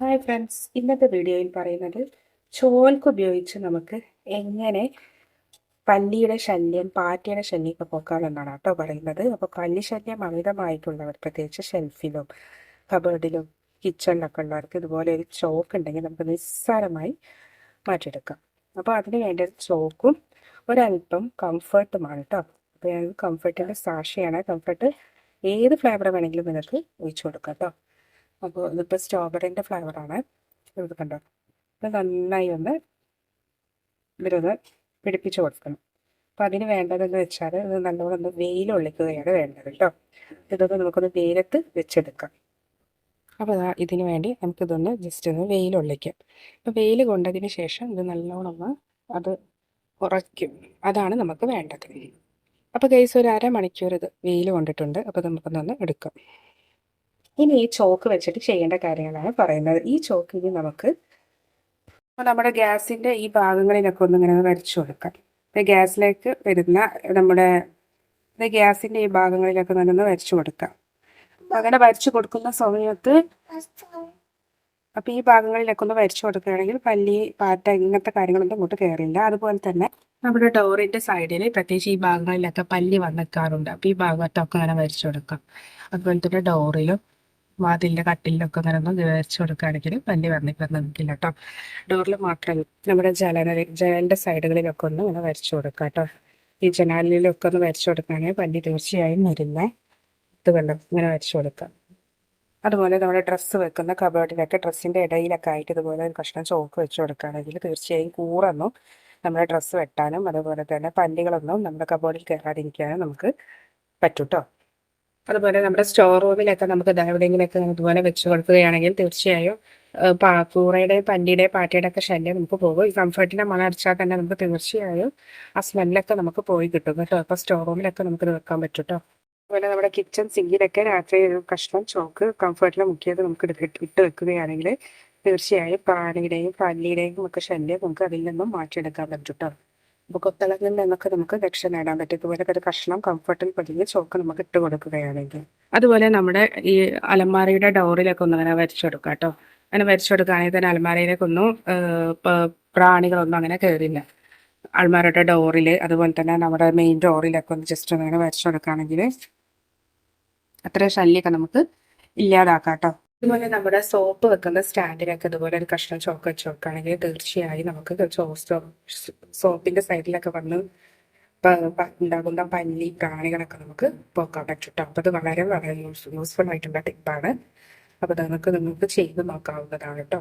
Hi friends ഇന്നത്തെ വീഡിയോയിൽ പറയുന്നത് ചോൽക്ക് ഉപയോഗിച്ച് നമുക്ക് എങ്ങനെ പല്ലിയുടെ ശല്യം പാറ്റയുടെ ശല്യം ഒക്കെ പോക്കാമെന്നാണ് കേട്ടോ പറയുന്നത്. അപ്പോൾ പല്ലി ശല്യം അമിതമായിട്ടുള്ളവർ പ്രത്യേകിച്ച് ഷെൽഫിലും കബേർഡിലും കിച്ചണിലൊക്കെ ഉള്ളവർക്ക് ഇതുപോലെ ഒരു ചോക്ക് ഉണ്ടെങ്കിൽ നമുക്ക് നിസ്സാരമായി മാറ്റിയെടുക്കാം. അപ്പോൾ അതിന് വേണ്ട ഒരു ചോക്കും ഒരല്പം കംഫർട്ടുമാണ് കേട്ടോ. അപ്പോൾ ഞാൻ കംഫർട്ടിന്റെ സാക്ഷിയാണ്. കംഫർട്ട് ഏത് ഫ്ലേവർ വേണമെങ്കിലും നിങ്ങൾക്ക് ഒഴിച്ചു കൊടുക്കാം കേട്ടോ. അപ്പോൾ ഇതിപ്പോൾ സ്ട്രോബെറിന്റെ ഫ്ലേവറാണ് ഇത് കണ്ടോ? ഇത് നന്നായി ഒന്ന് ഇവരൊന്ന് പിടിപ്പിച്ച് കൊടുക്കണം. അപ്പോൾ അതിന് വേണ്ടതെന്ന് വെച്ചാൽ ഇത് നല്ലോണം ഒന്ന് വെയിലൊള്ളിക്കുകയാണ് വേണ്ടത് കേട്ടോ ഇതൊക്കെ നമുക്കൊന്ന് വെയിലത്ത് വെച്ചെടുക്കാം. അപ്പോൾ ഇതിന് വേണ്ടി നമുക്കിതൊന്ന് ജസ്റ്റ് ഒന്ന് വെയിലൊള്ളിക്കാം. അപ്പോൾ വെയിൽ കൊണ്ടതിന് ശേഷം ഇത് നല്ലോണം ഒന്ന് അത് ഉറയ്ക്കും. അതാണ് നമുക്ക് വേണ്ടത്. അപ്പോൾ ഗൈസ് ഒരു അരമണിക്കൂർ ഇത് വെയിൽ കൊണ്ടിട്ടുണ്ട്. അപ്പോൾ നമുക്കൊന്നൊന്ന് എടുക്കാം. ഇനി ഈ ചോക്ക് വെച്ചിട്ട് ചെയ്യേണ്ട കാര്യങ്ങളാണ് പറയുന്നത്. ഈ ചോക്ക് ഇനി നമുക്ക് നമ്മുടെ ഗ്യാസിന്റെ ഈ ഭാഗങ്ങളിലൊക്കെ ഒന്ന് ഇങ്ങനെ വരച്ചു കൊടുക്കാം. ഇപ്പം ഗ്യാസിലേക്ക് വരുന്ന നമ്മുടെ ഗ്യാസിന്റെ ഈ ഭാഗങ്ങളിലൊക്കെ നല്ലൊന്ന് വരച്ചു കൊടുക്കാം. അങ്ങനെ വരച്ചു കൊടുക്കുന്ന സമയത്ത് അപ്പോൾ ഈ ഭാഗങ്ങളിലൊക്കെ ഒന്ന് വരച്ചു കൊടുക്കുകയാണെങ്കിൽ പല്ലി പാറ്റ ഇങ്ങനത്തെ കാര്യങ്ങളൊന്നും ഇങ്ങോട്ട് കയറില്ല അതുപോലെ തന്നെ നമ്മുടെ ഡോറിന്റെ സൈഡിൽ പ്രത്യേകിച്ച് ഈ ഭാഗങ്ങളിലൊക്കെ പല്ലി വന്നിക്കാറുണ്ട്. അപ്പോൾ ഈ ഭാഗത്തൊക്കെ അങ്ങനെ വരച്ചു കൊടുക്കാം. അതുപോലെ തന്നെ ഡോറിലും വാതിലിന്റെ കട്ടിലൊക്കെ അങ്ങനെ ഒന്ന് വരച്ചു കൊടുക്കുകയാണെങ്കിൽ വലിയ വന്നിപ്പം നിൽക്കില്ല കേട്ടോ. ഡോറിൽ മാത്രമല്ല നമ്മുടെ ജലന ജനലിന്റെ സൈഡുകളിലൊക്കെ ഒന്ന് ഇങ്ങനെ വരച്ചു കൊടുക്കുക കേട്ടോ. ഈ ജനാലിലൊക്കെ ഒന്ന് വരച്ചു കൊടുക്കുകയാണെങ്കിൽ പല്ലി തീർച്ചയായും വരില്ല ഇത് ഇങ്ങനെ വരച്ചു കൊടുക്കുക. അതുപോലെ നമ്മുടെ ഡ്രസ്സ് വെക്കുന്ന കബേർഡിലൊക്കെ ഡ്രസ്സിന്റെ ഇടയിലൊക്കെ ആയിട്ട് ഇതുപോലെ ഒരു കഷ്ണം ചോക്ക് വെച്ച് കൊടുക്കുകയാണെങ്കിൽ തീർച്ചയായും കൂറൊന്നും നമ്മുടെ ഡ്രസ്സ് വെട്ടാനും അതുപോലെ തന്നെ പല്ലികളൊന്നും നമ്മുടെ കബോർഡിൽ കയറാതിരിക്കാനും നമുക്ക് പറ്റും കേട്ടോ. അതുപോലെ നമ്മുടെ സ്റ്റോർ റൂമിലൊക്കെ നമുക്ക് എവിടെയെങ്കിലൊക്കെ ഇതുപോലെ വെച്ച് കൊടുക്കുകയാണെങ്കിൽ തീർച്ചയായും കൂറയുടെ പല്ലിയുടെ പാറ്റയുടെ ഒക്കെ ശല്യം നമുക്ക് പോകും. ഈ കംഫർട്ടിന്റെ മണം അടിച്ചാൽ തന്നെ നമുക്ക് തീർച്ചയായും ആ സ്മെല്ലൊക്കെ നമുക്ക് പോയി കിട്ടും കേട്ടോ. അപ്പോൾ സ്റ്റോർ റൂമിലൊക്കെ നമുക്ക് വെക്കാൻ പറ്റും കേട്ടോ. അതുപോലെ നമ്മുടെ കിച്ചൺ സിങ്കിലൊക്കെ രാത്രി കഷ്ണം ചോക്ക് കംഫർട്ടിൽ മുക്കിയത് നമുക്ക് ഇട്ട് വെക്കുകയാണെങ്കിൽ തീർച്ചയായും പ്രാണിയുടെയും പല്ലിയുടെയും ഒക്കെ ശല്യം നമുക്ക് അതിൽ നിന്നും മാറ്റിയെടുക്കാൻ പറ്റും കേട്ടോ. അപ്പോൾ കൊത്തളങ്ങളിൽ നിന്നൊക്കെ നമുക്ക് രക്ഷ നേടാൻ പറ്റും. ഇതുപോലെ ഒരു കഷ്ണം കംഫർട്ടിൽ പതിഞ്ഞ് ചോക്ക് നമുക്ക് ഇട്ട് കൊടുക്കുകയാണെങ്കിൽ. അതുപോലെ നമ്മുടെ ഈ അലമാരയുടെ ഡോറിലൊക്കെ ഒന്ന് അങ്ങനെ വരച്ചു കൊടുക്കാം കേട്ടോ. അങ്ങനെ വരച്ചു കൊടുക്കുകയാണെങ്കിൽ തന്നെ അലമാരയിലേക്കൊന്നും പ്രാണികളൊന്നും അങ്ങനെ കയറില്ല അലമാരയുടെ ഡോറിൽ അതുപോലെ തന്നെ നമ്മുടെ മെയിൻ ഡോറിലൊക്കെ ഒന്ന് ജസ്റ്റ് ഒന്ന് അങ്ങനെ വരച്ചു കൊടുക്കുകയാണെങ്കിൽ അത്ര ശല്യമൊക്കെ നമുക്ക് ഇല്ലാതാക്കാം കേട്ടോ. അതുപോലെ നമ്മുടെ സോപ്പ് വെക്കുന്ന സ്റ്റാൻഡിനൊക്കെ ഇതുപോലെ ഒരു കഷ്ണം ചോക്ക് വെച്ച് വെക്കുകയാണെങ്കിൽ തീർച്ചയായും നമുക്ക് സോപ്പിന്റെ സൈഡിലൊക്കെ വന്ന് ഉണ്ടാകുന്ന പല്ലി പ്രാണികളൊക്കെ നമുക്ക് പോക്കാൻ പറ്റും അപ്പൊ അത് വളരെ വളരെ യൂസ് യൂസ്ഫുൾ ആയിട്ടുള്ള ടിപ്പാണ് അപ്പോൾ നമുക്ക് നിങ്ങൾക്ക് ചെയ്ത് നോക്കാവുന്നതാണ് കേട്ടോ